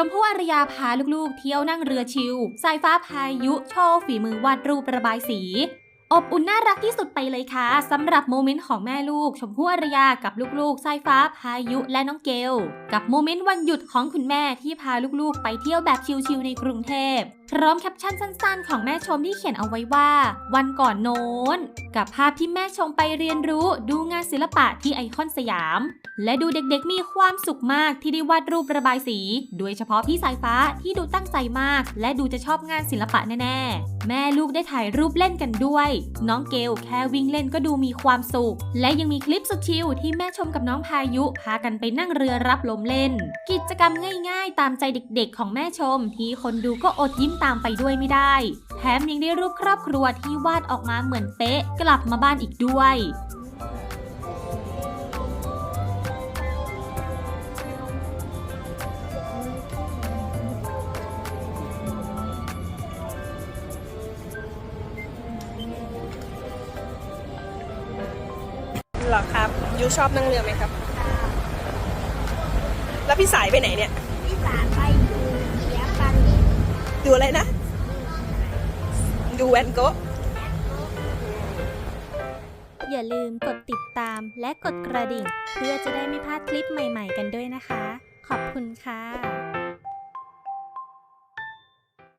ชมพู่อารยาพาลูกๆ เที่ยวนั่งเรือชิล สายฟ้าพายุโชว์ฝีมือวาดรูประบายสี อบอุ่นน่ารักที่สุดไปเลยค่ะสำหรับโมเมนต์ของแม่ลูก ชมพู่อารยากับลูกๆ สายฟ้าพายุและน้องเกล กับโมเมนต์วันหยุดของคุณแม่ที่พาลูกๆ ไปเที่ยวแบบชิลๆในกรุงเทพพร้อมแคปชั่นสั้นๆ ของแม่ชมที่เขียนเอาไว้ว่า วันก่อนโน้น กับภาพที่แม่ชมไปเรียนรู้ดูงานศิลปะที่ไอคอนสยาม และดูเด็กๆมีความสุขมากที่ได้วาดรูประบายสี โดยเฉพาะพี่สายฟ้าที่ดูตั้งใจมาก และดูจะชอบงานศิลปะแน่ๆ แม่ลูกได้ถ่ายรูปเล่นกันด้วย น้องเกลแค่วิ่งเล่นก็ดูมีความสุข และยังมีคลิปสุดชิลที่แม่ชมกับน้องพายุพากันไปนั่งเรือรับลมเล่น กิจกรรมง่าย ๆ ตามใจเด็กๆ ของแม่ชมที่คนดูก็อดยิ้มตามไปด้วยไม่ได้ แถมยังได้รูปครอบครัวที่วาดออกมาเหมือนเป๊ะกลับมาบ้านอีกด้วย เหรอครับยูชอบนั่งเรือไหมครับ แล้วพี่สายไปไหนเนี่ย ดูอะไรนะ ดูแวนโกะอย่าลืมกดติดตามและกดกระดิ่ง เพื่อจะได้ไม่พลาดคลิปใหม่ๆกันด้วยนะคะ ขอบคุณค่ะ